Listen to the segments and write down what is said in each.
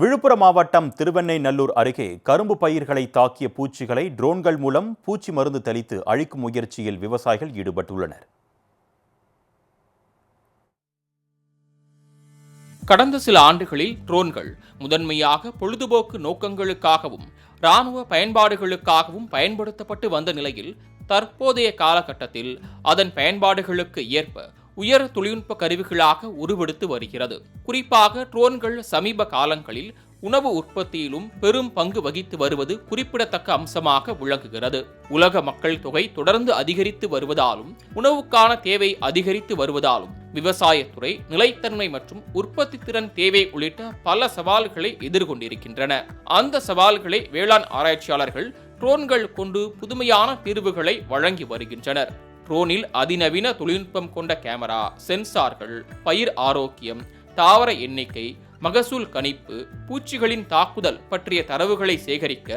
விழுப்புரம் மாவட்டம் திருவெண்ணைநல்லூர் அருகே கரும்பு பயிர்களை தாக்கிய பூச்சிகளை ட்ரோன்கள் மூலம் பூச்சி மருந்து தெளித்து அழிக்கும் முயற்சியில் விவசாயிகள் ஈடுபட்டுள்ளனர். கடந்த சில ஆண்டுகளில் ட்ரோன்கள் முதன்மையாக பொழுதுபோக்கு நோக்கங்களுக்காகவும் இராணுவ பயன்பாடுகளுக்காகவும் பயன்படுத்தப்பட்டு வந்த நிலையில் தற்போதைய காலகட்டத்தில் அதன் பயன்பாடுகளுக்கு ஏற்ப உயர் தொழில்நுட்ப கருவிகளாக உருவெடுத்து வருகிறது. குறிப்பாக ட்ரோன்கள் சமீப காலங்களில் உணவு உற்பத்தியிலும் பெரும் பங்கு வகித்து வருவது குறிப்பிடத்தக்க அம்சமாக விளங்குகிறது. உலக மக்கள் தொகை தொடர்ந்து அதிகரித்து வருவதாலும் உணவுக்கான தேவை அதிகரித்து வருவதாலும் விவசாயத்துறை நிலைத்தன்மை மற்றும் உற்பத்தி திறன் தேவை உள்ளிட்ட பல சவால்களை எதிர்கொண்டிருக்கின்றன. அந்த சவால்களை வேளாண் ஆராய்ச்சியாளர்கள் ட்ரோன்கள் கொண்டு புதுமையான தீர்வுகளை வழங்கி வருகின்றனர். ட்ரோனில் அதிநவீன தொழில்நுட்பம் கொண்ட கேமரா சென்சார்கள் பயிர் ஆரோக்கியம் தாவர எண்ணிக்கை மகசூல் கணிப்பு பூச்சிகளின் தாக்குதல் பற்றிய தரவுகளை சேகரிக்க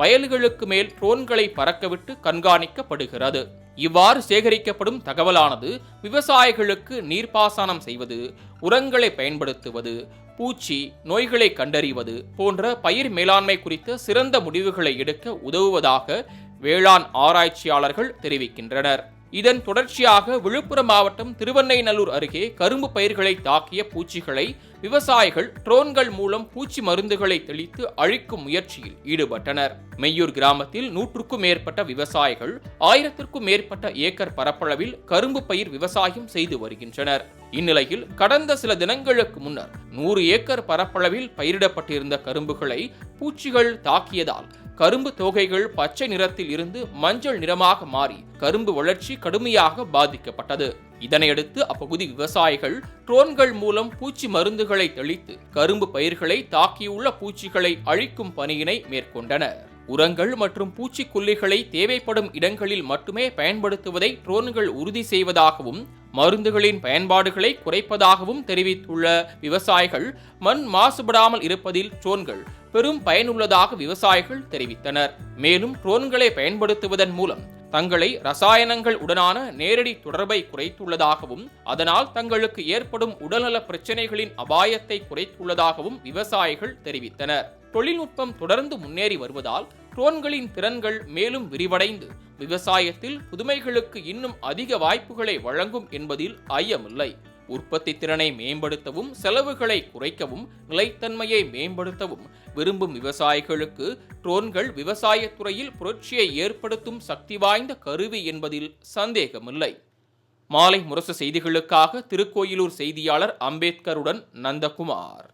வயல்களுக்கு மேல் ட்ரோன்களை பறக்கவிட்டு கண்காணிக்கப்படுகிறது. இவ்வாறு சேகரிக்கப்படும் தகவலானது விவசாயிகளுக்கு நீர்ப்பாசனம் செய்வது உரங்களை பயன்படுத்துவது பூச்சி நோய்களை கண்டறிவது போன்ற பயிர் மேலாண்மை குறித்த சிறந்த முடிவுகளை எடுக்க உதவுவதாக வேளாண் ஆராய்ச்சியாளர்கள் தெரிவிக்கின்றனர். இதன் தொடர்ச்சியாக விழுப்புரம் மாவட்டம் திருவெண்ணைநல்லூர் அருகே கரும்பு பயிர்களை தாக்கிய பூச்சிகளை விவசாயிகள் ட்ரோன்கள் மூலம் பூச்சி மருந்துகளை தெளித்து அழிக்கும் முயற்சியில் ஈடுபட்டனர். மெய்யூர் கிராமத்தில் நூற்றுக்கும் மேற்பட்ட விவசாயிகள் ஆயிரத்திற்கும் மேற்பட்ட ஏக்கர் பரப்பளவில் கரும்பு பயிர் விவசாயம் செய்து வருகின்றனர். இந்நிலையில் கடந்த சில தினங்களுக்கு முன்னர் நூறு ஏக்கர் பரப்பளவில் பயிரிடப்பட்டிருந்த கரும்புகளை பூச்சிகள் தாக்கியதால் கரும்பு தோகைகள் பச்சை நிறத்தில் இருந்து மஞ்சள் நிறமாக மாறி கரும்பு வளர்ச்சி கடுமையாக பாதிக்கப்பட்டது. இதனையடுத்து அப்பகுதி விவசாயிகள் ட்ரோன்கள் மூலம் பூச்சி மருந்துகளை தெளித்து கரும்பு பயிர்களை தாக்கியுள்ள பூச்சிகளை அழிக்கும் பணியினை மேற்கொண்டனர். உரங்கள் மற்றும் பூச்சிக்கொல்லிகளை தேவைப்படும் இடங்களில் மட்டுமே பயன்படுத்துவதை ட்ரோன்கள் உறுதி செய்வதாகவும் மருந்துகளின் பயன்பாடுகளை குறைப்பதாகவும் தெரிவித்துள்ள விவசாயிகள் மண் மாசுபடாமல் இருப்பதில் ட்ரோன்கள் பெரும் பயனுள்ளதாக விவசாயிகள் தெரிவித்தனர். மேலும் ட்ரோன்களை பயன்படுத்துவதன் மூலம் தங்களை ரசாயனங்கள் உடனான நேரடி தொடர்பை குறைத்துள்ளதாகவும் அதனால் தங்களுக்கு ஏற்படும் உடல்நல பிரச்சனைகளின் அபாயத்தை குறைத்துள்ளதாகவும் விவசாயிகள் தெரிவித்தனர். தொழில்நுட்பம் தொடர்ந்து முன்னேறி வருவதால் ட்ரோன்களின் திறன்கள் மேலும் விரிவடைந்து விவசாயத்தில் புதுமைகளுக்கு இன்னும் அதிக வாய்ப்புகளை வழங்கும் என்பதில் ஐயமில்லை. உற்பத்தி திறனை மேம்படுத்தவும் செலவுகளை குறைக்கவும் நிலைத்தன்மையை மேம்படுத்தவும் விரும்பும் விவசாயிகளுக்கு ட்ரோன்கள் விவசாயத்துறையில் புரட்சியை ஏற்படுத்தும் சக்தி வாய்ந்த கருவி என்பதில் சந்தேகமில்லை. மாலை முரசு செய்திகளுக்காக திருக்கோயிலூர் செய்தியாளர் அம்பேத்கருடன் நந்தகுமார்.